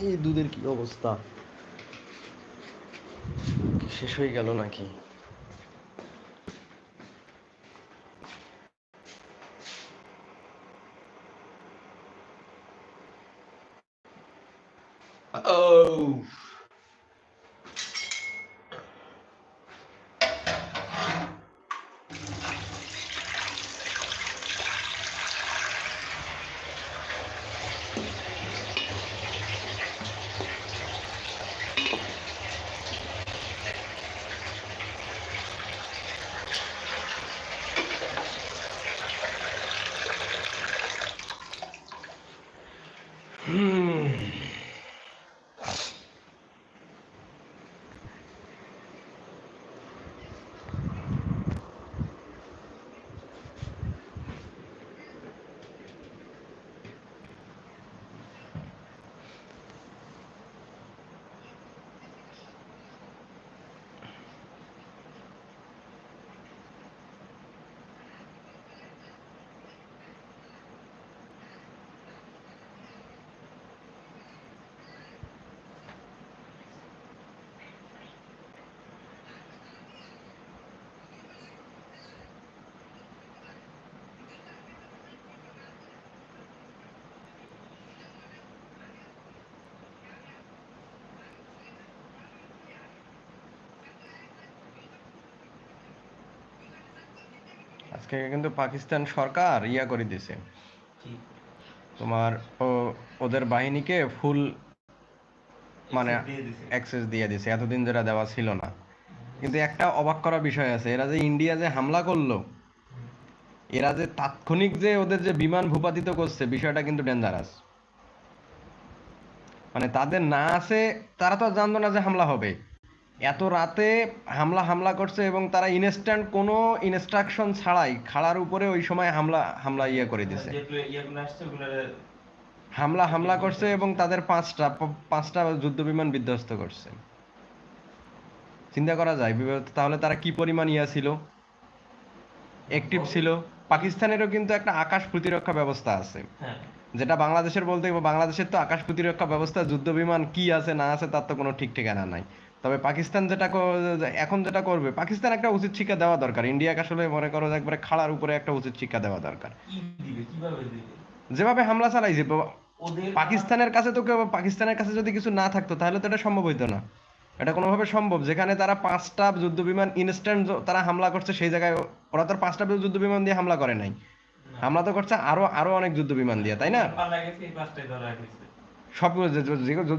এই দুধের কি অবস্থা? শেষ হয়ে গেল নাকি? আজকে কিন্তু পাকিস্তান সরকার ইয়া করে দিছে তোমার ও- ওদের বাহিনীকে ফুল মানে। অ্যাক্সেস দিয়ে দিছে এতদিন যেটা দেওয়া ছিল না। কিন্তু একটা অবাক করা বিষয় আছে এরা যে ইন্ডিয়া যে হামলা করল এরা যে তাৎক্ষণিক যে ওদের যে বিমান ভূপাতিত করছে বিষয়টা কিন্তু ডেঞ্জারাস মানে তাদের না আছে তারা তো জানতো না যে হামলা হবে। এত রাতে হামলা হামলা করছে এবং তারা ইনস্ট্যান্ট কোনো ইনস্ট্রাকশন ছাড়াই খাড়ার উপরে ওই সময় হামলা হামলা ইয়ে করে দিছে। ইয়েগুলো আসছে ওগুলো হামলা হামলা করছে এবং তাদের পাঁচটা পাঁচটা যুদ্ধ বিমান বিধ্বস্ত করছে। চিন্তা করা যায় তাহলে তারা কি পরিমাণ ইয়া ছিল? অ্যাক্টিভ ছিল? পাকিস্তানেরও কিন্তু একটা আকাশ প্রতিরক্ষা ব্যবস্থা আছে। হ্যাঁ। যেটা বাংলাদেশের বলতে বাংলাদেশের তো আকাশ প্রতিরক্ষা ব্যবস্থা যুদ্ধ বিমান কি আছে না আছে তার তো কোনো ঠিক ঠিকানা নাই। তবে পাকিস্তান যেটা এখন যেটা করবে পাকিস্তান একটা উচিত শিক্ষা দেওয়া দরকার। ইন্ডিয়াকে আসলে মনে করো একবারে খাড়ার উপরে একটা উচিত শিক্ষা দেওয়া দরকার। যেভাবে হামলা চালাইছে পাকিস্তানের কাছে তো কেউ পাকিস্তানের কাছে যদি কিছু না থাকতো তাহলে তো এটা সম্ভব হইতো না। এটা কোনোভাবে সম্ভব। যেখানে তারা পাঁচটা যুদ্ধ বিমান ইনস্ট্যান্ট তারা হামলা করছে সেই জায়গায় ওরা তো পাঁচটা যুদ্ধ বিমান দিয়ে হামলা করে নাই। হামলা তো করছে আরও আরও অনেক যুদ্ধ বিমান দিয়ে তাই না? সব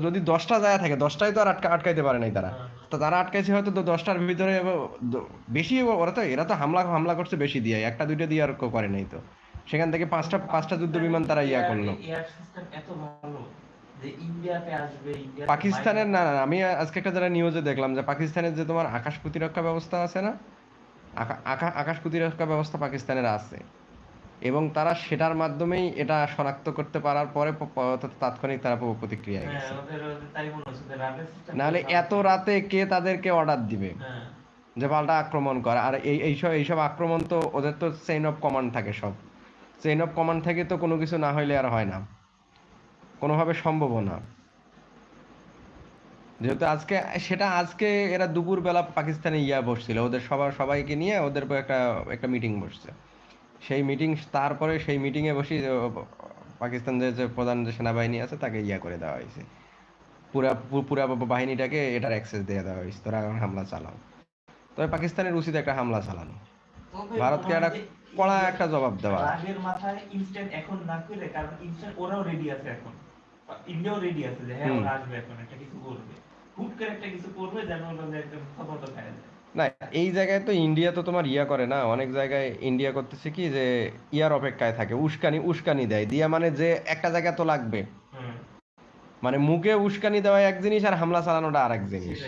যদি দশটা যায় থাকে দশটাই তো আর আটকা আটকাইতে পারে নাই তারা। তো তারা আটকাইছে হয়তো তো দশটার ভিতরে বেশি ওরা তো এরা তো হামলা হামলা করছে বেশি দিয়ে একটা দুইটা দিয়ে আর করে নাই তো। সেখান থেকে পাঁচটা পাঁচটা যুদ্ধ বিমান তারা ইয়া করল। পাকিস্তানের না না, আমি আজকে একটা যারা নিউজে দেখলাম যে পাকিস্তানের যে তোমার আকাশ প্রতিরক্ষা ব্যবস্থা আছে না আকা- আকা- আকাশ প্রতিরক্ষা ব্যবস্থা পাকিস্তানের আছে। এবং তারা সেটার মাধ্যমেই এটা শনাক্ত করতে পারার পরে তাৎক্ষণিক তারা প্রতিক্রিয়া হ্যাঁ নাহলে এত রাতে কে তাদেরকে অর্ডার দিবে? হ্যাঁ। যে পাল্টা আক্রমণ করে। আর এই এইসব এইসব আক্রমণ তো ওদের তো চেইন অফ কমান্ড থাকে সব। চেইন অফ কমান্ড থেকে তো কোনো কিছু না হইলে আর হয় না। কোনোভাবে সম্ভব না। যেহেতু আজকে সেটা আজকে এরা দুপুরবেলা পাকিস্তানে ইয়া বসছিল। ওদের সবার সবাইকে নিয়ে ওদের একটা একটা মিটিং বসছে। সেই মিটিং তারপরে সেই মিটিংয়ে বসে পাকিস্তান যে প্রধান যে সেনাবাহিনী আছে তাকে ইয়া করে দেওয়া হয়েছে। পুরা পু- পুরা বাহিনীটাকে এটার অ্যাক্সেস দিয়ে দেওয়া হয়েছে তোরা এখন হামলা চালাও। তবে পাকিস্তানের উচিত একটা হামলা চালানো। ভারতকে একটা কড়া একটা জবাব দেওয়া। মাথায় ইনস্ট্যান্ট এখন না করে কারণ ইনস্ট্যান্ট ওরাও রেডি আছে এখন। ইন্ডিয়াও রেডি আছে যে হ্যাঁ হুম। ওরা আসবে এখন একটা কিছু করবে। হুট করে একটা কিছু করবে যেন ওরা একদম খবরটা খায় যায় না এই জায়গায় তো ইন্ডিয়া তো তোমার ইয়া করে না। অনেক জায়গায় ইন্ডিয়া করতেছে কি যে ইয়ার অপেক্ষায় থাকে উস্কানি উস্কানি দেয়। দিয়া মানে যে একটা জায়গা তো লাগবে। মানে মুখে উস্কানি দেওয়া এক জিনিস আর হামলা চালানোটা আর এক জিনিস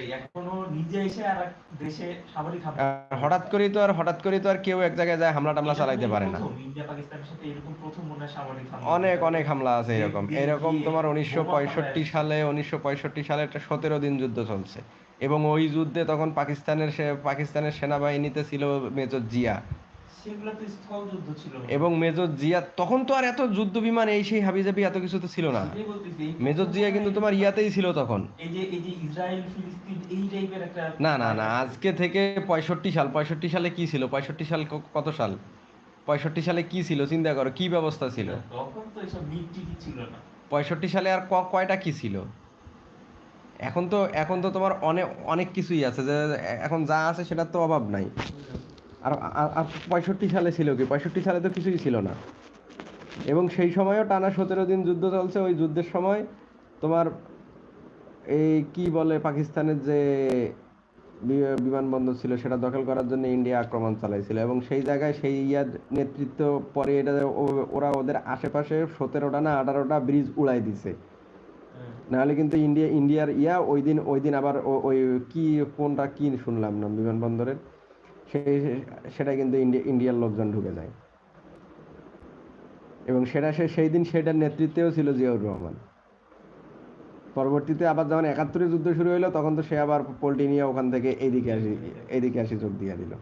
হঠাৎ করেই তো আর হঠাৎ করেই তো আর কেউ এক জায়গায় যায় হামলা টামলা চালাইতে পারে না। অনেক অনেক হামলা আছে এরকম। এরকম তোমার উনিশশো পঁয়ষট্টি সালে উনিশশো পঁয়ষট্টি সালে একটা সতেরো দিন যুদ্ধ চলছে। এবং ওই যুদ্ধে তখন পাকিস্তানের সে পাকিস্তানের সেনাবাহিনীতে ছিল মেজর জিয়া। এবং মেজর জিয়া তখন তো আর এত যুদ্ধ বিমান এই সেই হাবিজাবি এত কিছু তো ছিল না। মেজর জিয়া কিন্তু তোমার ইয়াতেই ছিল তখন। না না না আজকে থেকে পঁয়ষট্টি সাল পঁয়ষট্টি সালে কি ছিল? পঁয়ষট্টি সাল কত সাল? পঁয়ষট্টি সালে কি ছিল? চিন্তা করো কি ব্যবস্থা ছিল? পঁয়ষট্টি সালে আর ক- কয়টা কি ছিল? এখন তো এখন তো তোমার অনেক অনেক কিছুই আছে যে, এখন যা আছে সেটার তো অভাব নাই। আর, আর- পঁয়ষট্টি সালে ছিল কি? পঁয়ষট্টি সালে তো কিছুই ছিল না। এবং সেই সময়ও টানা সতেরো দিন যুদ্ধ চলছে, ওই যুদ্ধের সময় তোমার এই কি বলে পাকিস্তানের যে বিমানবন্দর ছিল, সেটা দখল করার জন্য ইন্ডিয়া আক্রমণ চালাইছিল। এবং সেই জায়গায় সেই ইয়ার নেতৃত্ব পরে এটা ওরা ওদের আশেপাশে সতেরোটা না আঠারোটা ব্রিজ উড়াই দিছে। নাহলে কিন্তু ইন্ডিয়া, ইন্ডিয়ার ইয়া ওই দিন ওই দিন আবার ওই কি কোনটা কি শুনলাম না, বিমানবন্দরের? সেই, সেটা কিন্তু ইন্ডিয়া ইন্ডিয়ার লোকজন ঢুকে যায়। এবং সেটা সে, সেই দিন সেটার নেতৃত্বেও ছিল জিয়াউর রহমান। পরবর্তীতে আবার যখন একাত্তরে যুদ্ধ শুরু হলো তখন তো সে আবার পোল্টি নিয়ে ওখান থেকে এইদিকে আসি এইদিকে আসি যোগ দিয়ে দিল।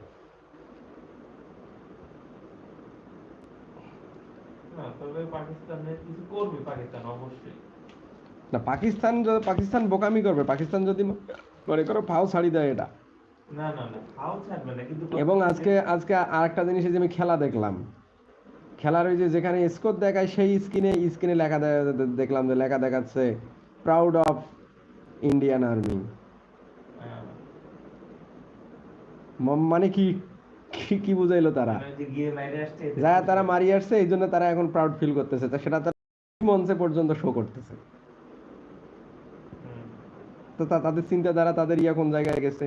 পাকিস্তানের কিছু করবে পাকিস্তান, অবশ্যই। না পাকিস্তান যদি পাকিস্তান বোকামি করবে পাকিস্তান যদি মনে করো ফাও ছাড়ি দেয় এটা। না না না খাও ছাড়বে না কিন্তু এবং আজকে আজকে আরেকটা জিনিস যে আমি খেলা দেখলাম। খেলার ওই যে যেখানে স্কোর দেখায় সেই স্ক্রিনে স্ক্রিনে লেখা দেখলাম যে লেখা দেখাচ্ছে প্রাউড অফ ইন্ডিয়ান আর্মি মানে কি কি- বুঝাইলো তারা? মানে যে তারা মারিয়ে আসছে। এই জন্য তারা এখন প্রাউড ফিল করতেছে। সেটা তারা মঞ্চে পর্যন্ত শো করতেছে। তো তাদের চিন্তাধারা তাদের ইয়া কোন জায়গায় গেছে?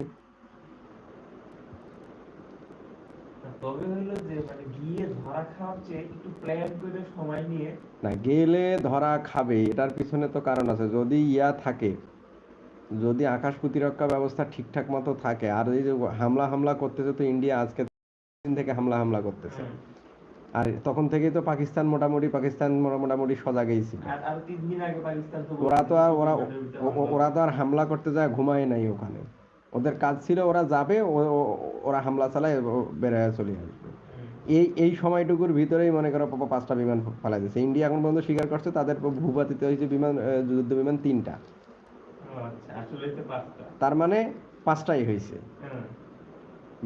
তবে হলো যে মানে গিয়ে ধরা খাওয়ার চেয়ে একটু প্ল্যান করে সময় নিয়ে না গেলে ধরা খাবে এটার পিছনে তো কারণ আছে। যদি ইয়া থাকে যদি আকাশ প্রতিরক্ষা ব্যবস্থা ঠিকঠাক মতো থাকে আর এই যে হামলা হামলা করতেছে তো ইন্ডিয়া আজকে থেকে হামলা হামলা করতেছে। আর তখন থেকেই তো পাকিস্তান মোটামুটি পাকিস্তান মোটামুটি সজাগেই ছিল। ওরা তো আর ওরা ওরা তো আর হামলা করতে যায় ঘুমায় নাই ওখানে। ওদের কাজ ছিল ওরা যাবে ওরা হামলা চালায় বেড়ায় চলে আসবে। এই এই সময়টুকুর ভিতরেই মনে করো পাঁচটা বিমান ফেলা দিয়েছে। ইন্ডিয়া এখন পর্যন্ত স্বীকার করছে তাদের ভূপাতিত হয়েছে বিমান যুদ্ধ বিমান তিনটা। আচ্ছা তার মানে পাঁচটাই হয়েছে। হ্যাঁ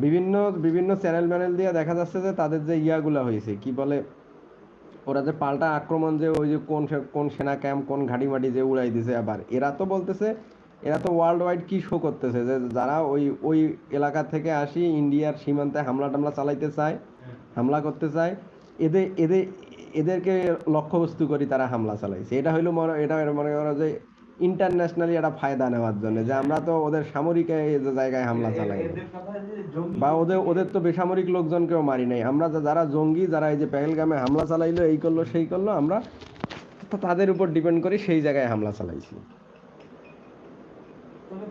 বিভিন্ন বিভিন্ন চ্যানেল ম্যানেল দিয়ে দেখা যাচ্ছে যে তাদের যে ইয়াগুলা হয়েছে, কি বলে, ওরা যে পাল্টা আক্রমণ যে ওই যে কোন কোন সেনা ক্যাম্প, কোন ঘাঁটি মাটি যে উড়াই দিছে আবার, এরা তো বলতেছে, এরা তো ওয়ার্ল্ড ওয়াইড কি শো করতেছে যে যারা ওই ওই এলাকা থেকে আসি ইন্ডিয়ার সীমান্তে হামলা টামলা চালাইতে চায়। হামলা করতে চায় এদের এদের এদেরকে লক্ষ্যবস্তু করি তারা হামলা চালাইছে এটা হইল মনে, এটা মনে করো যে ইন্টারন্যাশনালি একটা ফায়দা নেওয়ার জন্য যে আমরা তো ওদের সামরিক জায়গায় হামলা চালাই। বা ওদের ওদের তো বেসামরিক লোকজনকেও মারি নাই। আমরা যারা জঙ্গি যারা এই যে পেহেলগামে হামলা চালাইলো এই করল সেই করল আমরা তাদের উপর ডিপেন্ড করি সেই জায়গায় হামলা চালাইছি।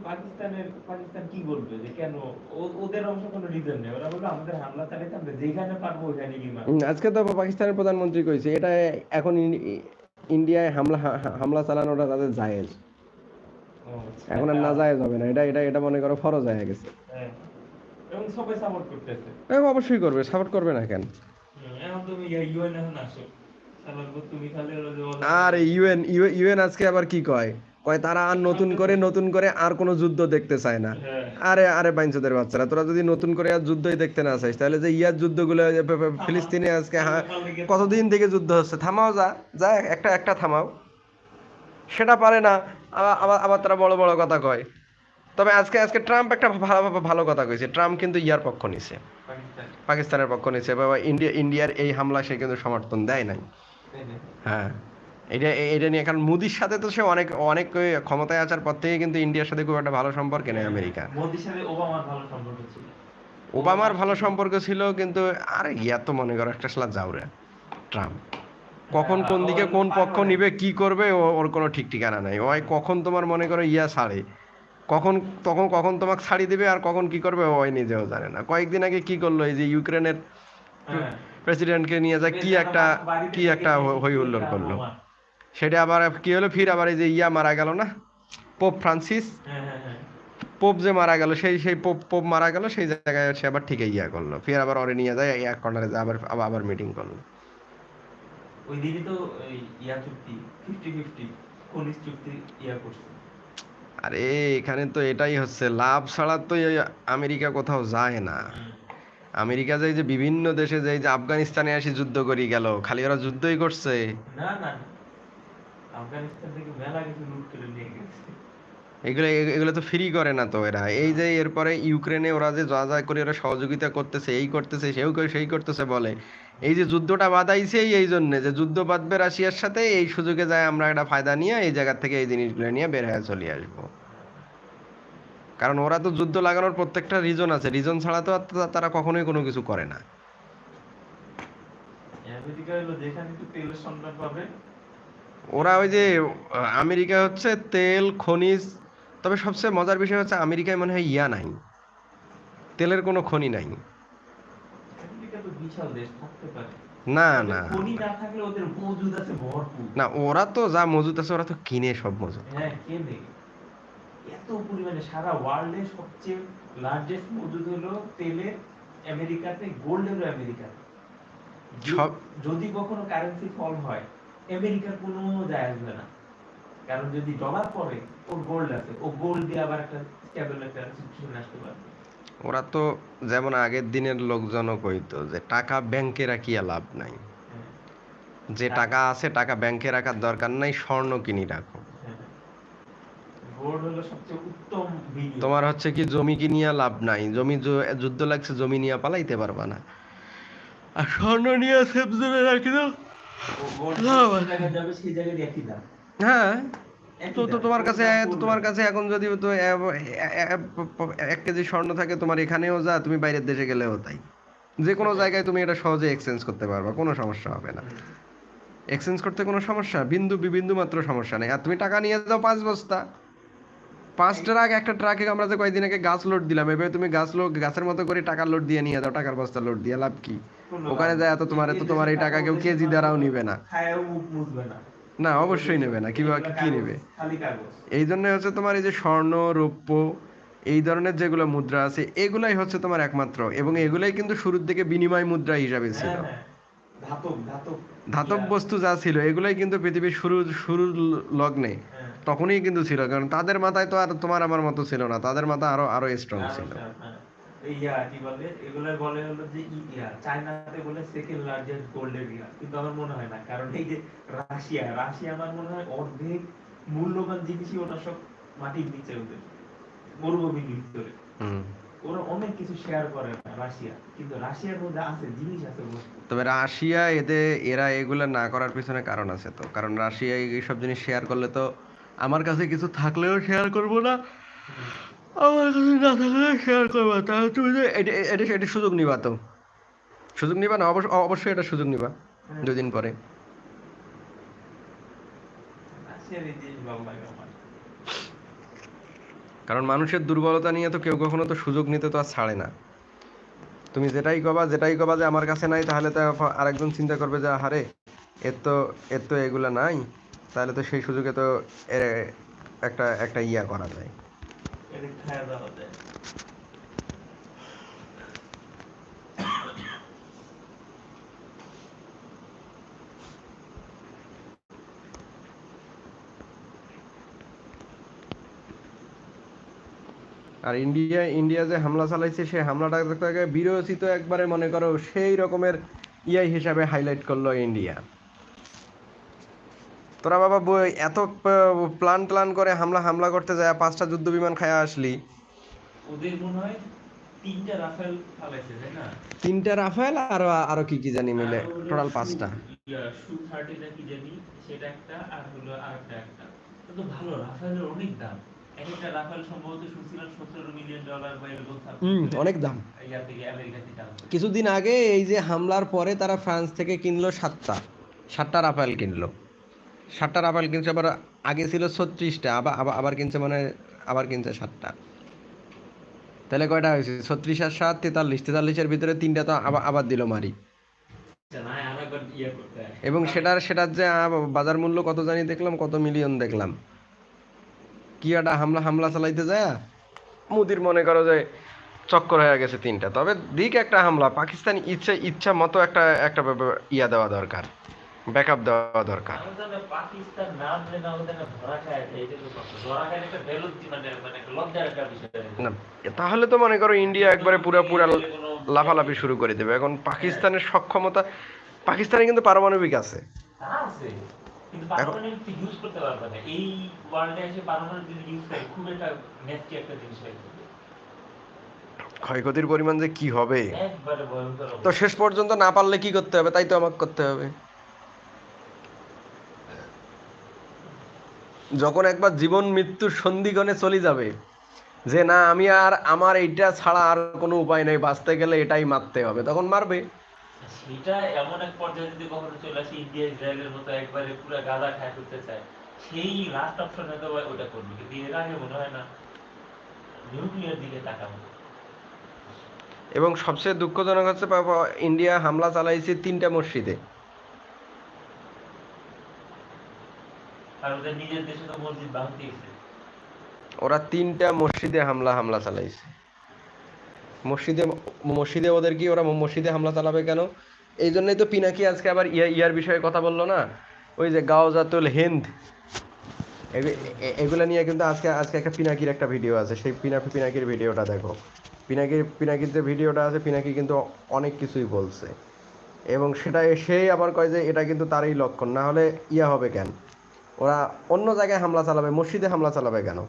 পাকিস্তানের পাকিস্তান কি বলবে যে কেন? ওদের অংশ কোনো রিজন নেই। ওরা বলবে আমাদের হামলা চালাইতে আমরা যেখানে পারব ওইখানে গিয়ে আজকে তো পাকিস্তানের প্রধানমন্ত্রী কইছে এটা এখন ইন্ডিয়ায় হামলা হামলা চালানোটা তাদের জায়েজ। আচ্ছা। এখন আর না জায়েজ হবে না। এটা এটা এটা মনে করো ফরজ হয়ে গেছে। হ্যাঁ। এবং সাপোর্ট করতেছে। এ, অবশ্যই করবে সাপোর্ট করবে না কেন? আর ইউএন ইউএন আজকে আবার কি কয়? কয় তারা আর নতুন করে নতুন করে আর কোনো যুদ্ধ দেখতে চায় না। হ্যাঁ। আরে আরে বাইঞ্চোদের বাচ্চারা তোরা যদি নতুন করে আর যুদ্ধই দেখতে না চাইস তাহলে যে ইয়ার যুদ্ধগুলো ফিলিস্তিনে আজকে হ্যাঁ কতদিন থেকে যুদ্ধ হচ্ছে? থামাও যা যা একটা একটা থামাও। সেটা পারে না আবার আবার তারা বড় বড় কথা কয়। তবে আজকে আজকে ট্রাম্প একটা ভালো ভালো কথা কইছে। ট্রাম্প কিন্তু ইয়ার পক্ষ নিছে। পাকিস্তানের পক্ষ নিছে। বাবা ইন্ডিয়া ইন্ডিয়ার এই হামলা সে কিন্তু সমর্থন দেয় নাই। হ্যাঁ। এটা এটা নিয়ে কারণ মোদির সাথে তো সে অনেক অনেক ক্ষমতায় আসার পর থেকে কিন্তু ইন্ডিয়ার সাথে খুব একটা ভালো সম্পর্ক নেই আমেরিকা। মোদির সাথে ওবামার ভালো সম্পর্ক ছিল। ওবামার ভালো সম্পর্ক ছিল কিন্তু আরে ইয়া তো মনে করো একটা সালা যাও রে ট্রাম্প। কখন কোন দিকে কোন পক্ষ নিবে কি করবে ওর কোনো ঠিক ঠিকানা নাই। ওই কখন তোমার মনে করো ইয়া ছাড়ে কখন তখন কখন তোমাকে ছাড়ি দিবে আর কখন কি করবে ওই নিজেও জানে না। কয়েকদিন আগে কি করল এই যে ইউক্রেনের হ্যাঁ। প্রেসিডেন্টকে নিয়ে যা কি একটা কি একটা হই হুল্লোড় করল। সেটা আবার কি হলো? ফির আবার এই যে ইয়া মারা গেল না? পোপ ফ্রান্সিস পোপ যে মারা গেল সেই সেই পোপ পোপ মারা গেল সেই জায়গায় সে আবার ঠিকই ইয়া করল। ফির আবার ওরে নিয়ে যায় এক কর্নারে যায় আবার আবার আবার মিটিং করল। ওই দিনই তো ইয়া চুক্তি ফিফটি ফিফটি খনিজ চুক্তি ইয়া করছে। আরে এখানে তো এটাই হচ্ছে লাভ ছাড়া তো আমেরিকা কোথাও যায় না। আমেরিকা যায় যে বিভিন্ন দেশে যায় যে আফগানিস্তানে আসি যুদ্ধ করি গেল খালি ওরা যুদ্ধই করছে। না না আফগানিস্তান থেকে মেলা কিছু লুট করে নিয়ে গেছে। এগুলো এগুলো তো ফ্রি করে না তো এরা। এই যে এরপরে ইউক্রেনে ওরা যে যা যা করে ওরা সহযোগিতা করতেছে এই করতেছে সেও করে সেই করতেছে বলে। এই যে যুদ্ধটা বাধাইছেই এই জন্য যে যুদ্ধ বাঁধবে রাশিয়ার সাথে এই সুযোগে যায় আমরা একটা ফায়দা নিয়ে এই জায়গা থেকে এই জিনিসগুলো নিয়ে বের হয়ে চলে আসব। কারণ ওরা তো যুদ্ধ লাগানোর প্রত্যেকটা রিজন আছে। রিজন ছাড়া তো তারা কখনোই কোনো কিছু করে না। আমেরিকা হলো যেখানে একটু তেলের সন্ধান পাবে ওরা ওই যে আমেরিকা হচ্ছে তেল খনিজ তবে সবচেয়ে মজার বিষয় হচ্ছে আমেরিকায় মনে হয় ইয়া নাই। তেলের কোনো খনি নাই। না না। না মজুদ ওরা তো যা মজুত আছে ওরা তো কিনে সব মজুত হ্যাঁ এত পরিমাণে সারা ওয়ার্ল্ডে সবচেয়ে লার্জেস্ট মজুদ হলো তেলের আমেরিকাতে গোল্ড হলো আমেরিকা যদি কখনো কারেন্সি ফল হয় আমেরিকার কোনো যায় আসবে না। কারণ যদি ডলার পড়ে ওর গোল্ড আছে। ও গোল্ড দিয়ে আবার একটা স্টেবল একটা সিচুয়েশন আসতে পারবে। ওরা তো যেমন আগের দিনের লোকজনও কইতো যে টাকা ব্যাংকে রাখিয়া লাভ নাই। হ্যাঁ, যে টাকা আছে টাকা ব্যাংকে রাখার দরকার নাই স্বর্ণ কিনি রাখো। হ্যাঁ। তোমার হচ্ছে কি জমি কিনিয়া লাভ নাই। জমি যুদ্ধ লাগছে জমি নিয়ে পালাইতে পারবা না। আর স্বর্ণ নিয়ে সেফ জোনে রাখি হ্যাঁ। তো তো তোমার কাছে তো তোমার কাছে এখন যদি তো এক কেজি স্বর্ণ থাকে তোমার এখানেও যা তুমি বাইরের দেশে গেলেও তাই। যে কোনো জায়গায় তুমি এটা সহজে এক্সচেঞ্জ করতে পারবা কোনো সমস্যা হবে না। এক্সচেঞ্জ করতে কোনো সমস্যা বিন্দু বিবিন্দু মাত্র সমস্যা নেই। আর তুমি টাকা নিয়ে যাও পাঁচ বস্তা। পাঁচ ট্রাক একটা ট্রাকে আমরা যে কয়েকদিন আগে গাছ লোড দিলাম এবার তুমি গাছ লোড গাছের মতো করে টাকা লোড দিয়ে নিয়ে যাও টাকার বস্তা লোড দিয়ে লাভ কি? ওখানে যায়। এত তোমার এত তোমার এই টাকা কেউ কেজি দ্বারাও নিবে না। না। অবশ্যই নেবে না। এগুলা কি নেবে? এই জন্য হচ্ছে তোমার এই যে স্বর্ণ রৌপ্য এই ধরনের যেগুলো মুদ্রা আছে এগুলাই হচ্ছে তোমার একমাত্র। এবং এগুলাই কিন্তু শুরুর দিকে বিনিময় মুদ্রা হিসাবে ছিল। হ্যাঁ, হ্যাঁ। ধাতব ইয়া, বস্তু যা ছিল এগুলাই কিন্তু পৃথিবীর শুরু শুরুর লগ্নে হ্যাঁ। তখনই কিন্তু ছিল। কারণ তাদের মাথায় তো আর তোমার আমার মতো ছিল না। তাদের মাথা আরও আরও স্ট্রং ছিল। হ্যাঁ। ইয়া কি বলে এগুলো বলে হলো যে ইয়া চায়নাতে বলে সেকেন্ড লার্জেস্ট গোল্ডের কিন্তু আমার মনে হয় না কারণ এই যে রাশিয়া রাশিয়া আমার মনে হয় অর্ধেক মূল্যবান জিনিসই ওটা সব মাটির নিচে ওদের মরুভূমির ভিতরে। ওরা অনেক কিছু শেয়ার করে না রাশিয়া। কিন্তু রাশিয়ার মধ্যে আছে জিনিস আছে তবে রাশিয়া এতে এরা এগুলা না করার পিছনে কারণ আছে তো। কারণ রাশিয়া এইসব জিনিস শেয়ার করলে তো আমার কাছে কিছু থাকলেও শেয়ার করব না। আমার কাছে না শেয়ার করব তাহলে তুমি এটা এটা সুযোগ নিবা তো। সুযোগ নিবা না? অবশ্য, অবশ্যই এটা সুযোগ নিবা। দুদিন পরে। কারণ মানুষের দুর্বলতা নিয়ে তো কেউ কখনো তো সুযোগ নিতে তো আর ছাড়ে না। তুমি যেটাই কবা যেটাই কবা যে আমার কাছে নাই, তাহলে তো আরেকজন চিন্তা করবে যে হারে এর তো এর তো এগুলা নাই। তাহলে তো সেই সুযোগে তো একটা একটা ইয়া করা যায়। আর ইন্ডিয়া ইন্ডিয়া যে হামলা চালাইছে, সেই হামলাটা বিরোচিত একবারে মনে করো সেই রকমের ইয়াই হিসাবে হাইলাইট করল ইন্ডিয়া। তোরা বাবা বই এত প্ল্যান প্ল্যান করে হামলা হামলা করতে যায় পাঁচটা যুদ্ধ বিমান খায়া আসলি। ওদের মনে হয় তিনটা রাফেল ফালাইছে তাই না? তিনটা রাফেল আর আরও কি কি জানি মিলে টোটাল পাঁচটা। সু 30 না কি জানি সেটা একটা আর হলো আরেকটা একটা। কিন্তু ভালো রাফেলের অনেক দাম। একটা রাফেল সম্ভবত শুনছিলাম 17 মিলিয়ন ডলার বা এরকম হুম অনেক দাম। কিছুদিন আগে এই যে হামলার পরে তারা ফ্রান্স থেকে কিনলো সাতটা সাতটা রাফেল কিনলো। সাতটা রাফেল কিনছে, আবার আগে ছিল ছত্রিশটা, আবার আবার আবার কিনছে মানে আবার কিনছে সাতটা। তাহলে কয়টা হয়েছে? ছত্রিশ আর সাত, তেতাল্লিশ। তেতাল্লিশের ভিতরে তিনটা তো আবার আবার দিল মারি। এবং সেটার সেটার যে বাজার মূল্য কত জানি দেখলাম, কত মিলিয়ন দেখলাম। কি একটা হামলা হামলা চালাইতে যায়? মুদির মনে করো যে চক্কর হয়ে গেছে তিনটা। তবে দিক একটা হামলা, পাকিস্তান ইচ্ছা ইচ্ছা মতো একটা একটা ইয়া দেওয়া দরকার। ব্যাকআপ দেওয়া দরকার। মানে মানে তাহলে তো মনে করো ইন্ডিয়া একবারে পুরো পুরা লাফালাফি শুরু করে দেবে। এখন পাকিস্তানের সক্ষমতা পাকিস্তানে কিন্তু পারমাণবিক আছে। ক্ষয়ক্ষতির পরিমাণ যে কি হবে? তো শেষ পর্যন্ত না পারলে কি করতে হবে? তাই তো আমাকে করতে হবে। যখন একবার জীবন মৃত্যুর সন্ধিগণে চলে যাবে যে না আমি আর আমার এইটা ছাড়া আর কোনো উপায় নেই বাঁচতে গেলে এটাই মারতে হবে তখন মারবে। সেটা এমন এক পর্যায়ে যদি কখনো চলে আসে ইন্ডিয়া ইসরায়েলের মতো একবারে পুরো গাদা খায় করতে চায় সেই লাস্ট অপশনে তো ওটা করবে কিন্তু এর আগে মনে হয় না নিউক্লিয়ার দিকে তাকাবো। এবং সবচেয়ে দুঃখজনক হচ্ছে ইন্ডিয়া হামলা চালাইছে তিনটা মসজিদে আর ওদের নিজের দেশে তো মসজিদ ভাঙতে গেছে ওরা তিনটা মসজিদে হামলা হামলা চালাইছে। মসজিদে মসজিদে ওদের কি ওরা মসজিদে হামলা চালাবে কেন? এই জন্যই তো পিনাকি আজকে আবার ইয়া, ইয়ার বিষয়ে কথা বলল না? ওই যে গাওজাতুল হিন্দ। এগুলা নিয়ে কিন্তু আজকে আজকে একটা পিনাকির একটা ভিডিও আছে। সেই পিনা পিনাকির ভিডিওটা দেখো। পিনাকির পিনাকির যে ভিডিওটা আছে, পিনাকি কিন্তু অনেক কিছুই বলছে। এবং সেটা সেই আবার কয় যে এটা কিন্তু তারই লক্ষণ। না হলে ইয়া হবে কেন? ওরা অন্য জায়গায় হামলা চালাবে মসজিদে হামলা চালাবে কেন?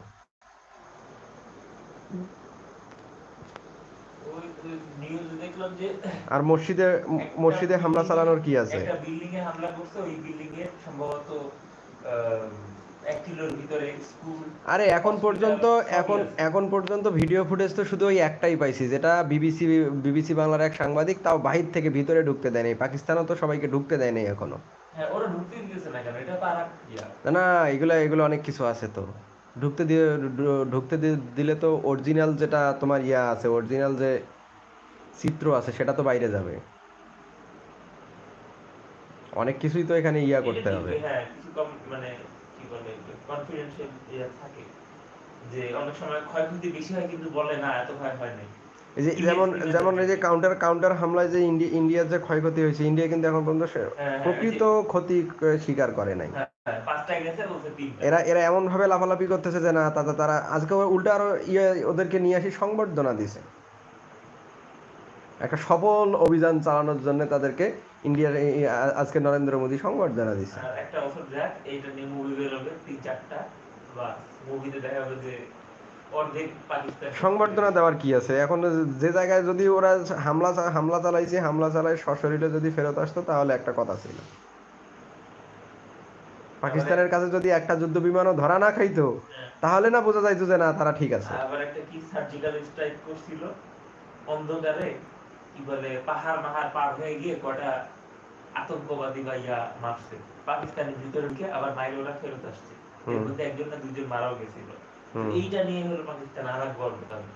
আর মসজিদে মসজিদে হামলা চালানোর কি আছে? বিল্ডিং এ হামলা করছে ওই বিল্ডিং এ সম্ভবত এক কিলোর ভিতরে স্কুল। আরে এখন পর্যন্ত এখন এখন পর্যন্ত ভিডিও ফুটেজ তো শুধু ওই একটাই পাইছি যেটা বিবিসি বিবিসি বাংলার এক সাংবাদিক তাও বাহির থেকে ভিতরে ঢুকতে দেয়নি পাকিস্তানও তো সবাইকে ঢুকতে দেয়নি এখনও। হ্যাঁ না এগুলো এগুলো অনেক কিছু আছে তো। ঢুকতে দিয়ে ঢুকতে দিলে তো অরিজিনাল যেটা তোমার ইয়া আছে অরিজিনাল যে চিত্র আছে সেটা তো বাইরে যাবে। অনেক কিছুই তো এখানে ইয়া করতে হবে। হ্যাঁ কিছু কম মানে কি বলে কনফিডেন্সিয়াল ইয়া থাকে যে অনেক সময় ক্ষয়ক্ষতি বেশি হয় কিন্তু বলে না এত ভয় হয় নাই। এই যে যেমন যেমন এই যে। কাউন্টার কাউন্টার হামলায় যে ইন্ডিয়া ইন্ডিয়ার যে ক্ষয়ক্ষতি হয়েছে ইন্ডিয়া কিন্তু এখন পর্যন্ত সে- হ্যাঁ, প্রকৃত ক্ষতি স্বীকার করে নাই। হ্যাঁ, হ্যাঁ, এরা এরা এমন ভাবে লাফালাফি করতেছে যে না তাতে তারা আজকে উল্টা আরও ইয়ে ওদেরকে নিয়ে আসি সংবর্ধনা দিছে। একটা সফল অভিযান চালানোর জন্য তাদেরকে ইন্ডিয়ার আজকে নরেন্দ্র মোদী সংবর্ধনা দিছে। একটা বছর যাক এইটা নিয়ে মুভি বেরোবে তিন চারটা বা মুভিতে দেখা যাবে যে সংবর্ধনা দেওয়ার কি আছে? এখন যে জায়গায় যদি ওরা হামলা চা- হামলা চালাইছে হামলা চালায় সশরীরে যদি ফেরত আসতো তাহলে একটা কথা ছিল। পাকিস্তানের কাছে যদি একটা যুদ্ধ বিমানও ধরা না খাইতো হ্যাঁ। তাহলে না বোঝা যাইতো যে না তারা ঠিক আছে। আবার একটা কি সার্জিক্যাল স্ট্রাইক করছিল অন্ধকারে কি বলে পাহাড় মাহাড় পার হয়ে গিয়ে কটা আতঙ্কবাদী বা ইয়া মারছে। পাকিস্তানের ভিতরে ঢুকে আবার ওরা ফেরত আসছে। এর মধ্যে একজন না দুজন মারাও গেছিল। এইটা নিয়ে হলো পাকিস্তান আর একবার।